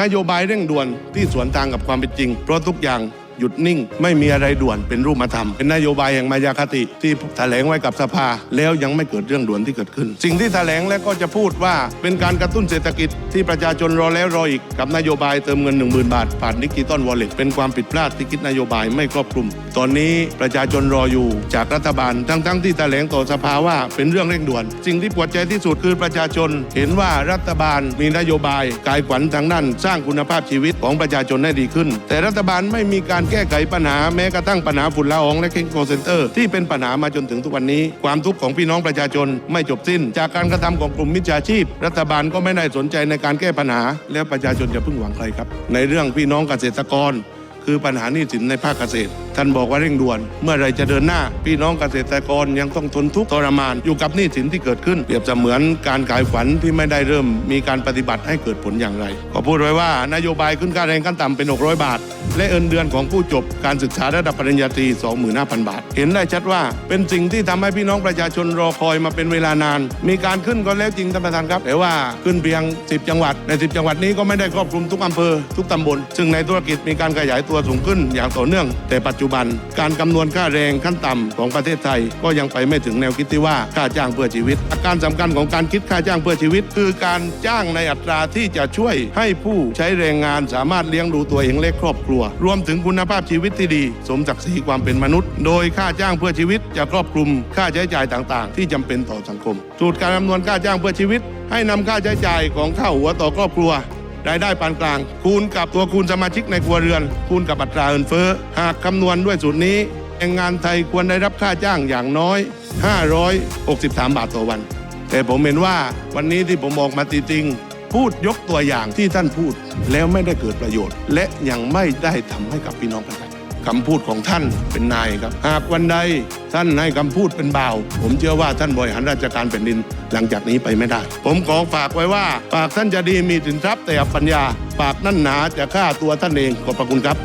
นโยบายเร่งด่วนที่สวนทางกับความเป็นจริง เพราะทุกอย่าง หยุดนิ่ง ไม่มีอะไรด่วนเป็นรูปธรรม เป็นนโยบายแห่างมายาคติที่แถลงไว้กับสภา แล้วยังไม่เกิดเรื่องด่วนที่เกิดขึ้น สิ่งที่แถลงแล้วก็จะพูดว่าเป็นการกระตุ้นเศรษฐกิจที่ประชาชนรอแล้วรออีกกับนโยบายเติมเงิน 1 0,000 บาท ผ่านดิจิตอลวอลเล็ตเป็นความผิดพลาดที่คิดนโยบายไม่ครอบคลุม ตอนนี้ประชาชนรออยู่จากรัฐบาลทั้งๆที่แถลงต่อสภาว่าเป็นเรื่องเร่งด่วน สิ่งที่ปวดใจที่สุดคือประชาชน เห็นว่ารัฐบาลมีนโยบายกายขวัญทางด้านสร้างคุณภาพชีวิตของประชาชนให้ดีขึ้น แต่รัฐบาลไม่มีการแก้ไขปัญหาแม้กระทั่งปัญหาฝุ่นละอองและเคงโกเซนเตอร์ที่เป็นปัญหามาจนถึงทุกวันนี้ ความทุกข์ของพี่น้องประชาชนไม่จบสิ้น จากการกระทำของกลุ่มมิจฉาชีพ รัฐบาลก็ไม่ได้สนใจในการแก้ปัญหา แล้วประชาชนจะพึ่งหวังใครครับ ในเรื่องพี่น้องเกษตรกร คือปัญหาหนี้สินในภาคเกษตร ท่านบอกว่าเร่งด่วน เมื่อไรจะเดินหน้า พี่น้องเกษตรกรยังต้องทนทุกข์ทรมานอยู่กับหนี้สินที่เกิดขึ้น เปรียบเสมือนการขายฝันที่ไม่ได้เริ่มมีการปฏิบัติให้เกิดผลอย่างไรก็พูดไว้ว่านโยบายขึ้นค่าแรงขั้นต่ำเป็น 600 บาท และเอินเดือนของผู้จบการศึกษาระดับปริญญาตรี 25,000 บาท เห็นได้ชัดว่าเป็นสิ่งที่ทำให้พี่น้องประชาชนรอคอยมาเป็นเวลานาน มีการขึ้นก็แล้วจริงท่านประธานครับแต่ว่าขึ้นเพียง 10 จังหวัดใน 10 จังหวัดนี้ก็ไม่ได้ครอบคลุมทุกอำเภอทุกตำบล ซึ่งในธุรกิจมีการขยายตัวสูงขึ้นอย่างต่อเนื่อง แต่ปัจจุบัน การคำนวณค่าแรงขั้นต่ำของประเทศไทย ก็ยังไปไม่ถึงแนวคิดที่ว่าค่าจ้างเพื่อชีวิตอาการสำคัญของการคิดค่าจ้างเพื่อชีวิต คือการจ้างในอัตราที่จะช่วยให้ผู้ใช้แรงงานสามารถเลี้ยงดูตัวเองและครอบครัว รวมถึงคุณภาพชีวิตที่ดี สมศักดิ์ศรีความเป็นมนุษย์ โดยค่าจ้างเพื่อชีวิตจะครอบคลุมค่าใช้จ่ายต่างๆ ที่จำเป็นต่อสังคม สูตรการคำนวณค่าจ้างเพื่อชีวิต ให้นำค่าใช้จ่ายของข้าวหัวต่อครอบครัว รายได้ปานกลาง คูณกับตัวคูณสมาชิกในครัวเรือน คูณกับอัตราเงินเฟ้อ หากคำนวณด้วยสูตรนี้แรงงานไทยควรได้รับค่าจ้างอย่างน้อย 563 บาทต่อวัน แต่ผมเห็นว่าวันนี้ที่ผมออกมาตีจริงพูดยกตัวอย่างที่ท่านพูดแล้วไม่ได้เกิดประโยชน์ และยังไม่ได้ทำให้กับพี่น้องประชาชน คำพูดของท่านเป็นนายครับ หากวันใดท่านให้คำพูดเป็นบ่าว ผมเชื่อว่าท่านบริหารราชการแผ่นดินหลังจากนี้ไปไม่ได้ ผมขอฝากไว้ว่า ปากท่านจะดีมีสินทรัพย์แต่ปัญญา ปากนั่นหนาจะฆ่าตัวท่านเองขอบพระคุณครับ